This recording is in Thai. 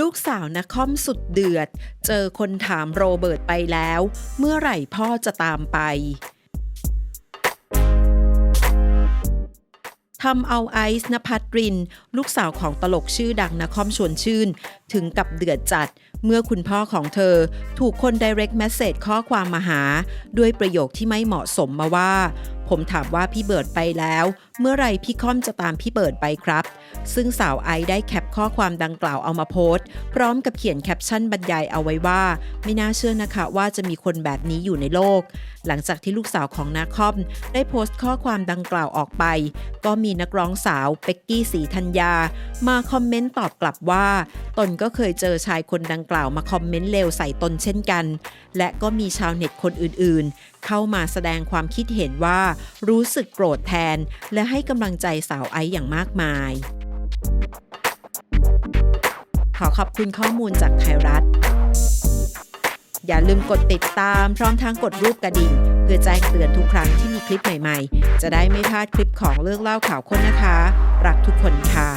ลูกสาวนักคอมสุดเดือด เจอคนถามโรเบิร์ตไปแล้ว เมื่อไหร่พ่อจะตามไปทำเอาไอซ์นภัทริน ลูกสาวของตลกชื่อดังนคอมชวนชื่น ถึงกับเดือดจัด เมื่อคุณพ่อของเธอ ถูกคน direct message ข้อความมาหา ด้วยประโยคที่ไม่เหมาะสมมาว่า ผมถามว่าพี่เบิร์ดไปแล้ว เมื่อไรพี่คอมจะตามพี่เบิร์ดไปครับ ซึ่งสาวไอซ์ได้แคป ข้อความดังกล่าวเอามาโพสต์ พร้อมกับเขียนแคปชั่นบรรยายเอาไว้ว่า ไม่น่าเชื่อนะคะว่าจะมีคนแบบนี้อยู่ในโลก หลังจากที่ลูกสาวของนาคอมได้โพสต์ข้อความดังกล่าวออกไป ก็มีนักร้องสาวเป็กกี้สีธัญญา มาคอมเมนต์ตอบกลับว่า ตนก็เคยเจอชายคนดังกล่าวมาคอมเมนต์เลวใส่ตนเช่นกัน และก็มีชาวเน็ตคนอื่นๆ เข้ามาแสดงความคิดเห็นว่า รู้สึกโกรธแทน และให้กำลังใจสาวไอซ์อย่างมากมาย ขอขอบคุณข้อมูลจากไทยรัฐ อย่าลืมกดติดตามพร้อมทั้งกดรูปกระดิ่ง เพื่อแจ้งเตือนทุกครั้งที่มีคลิปใหม่ๆ จะได้ไม่พลาดคลิปของเรื่องเล่าข่าวค้นนะคะ รักทุกคนค่ะ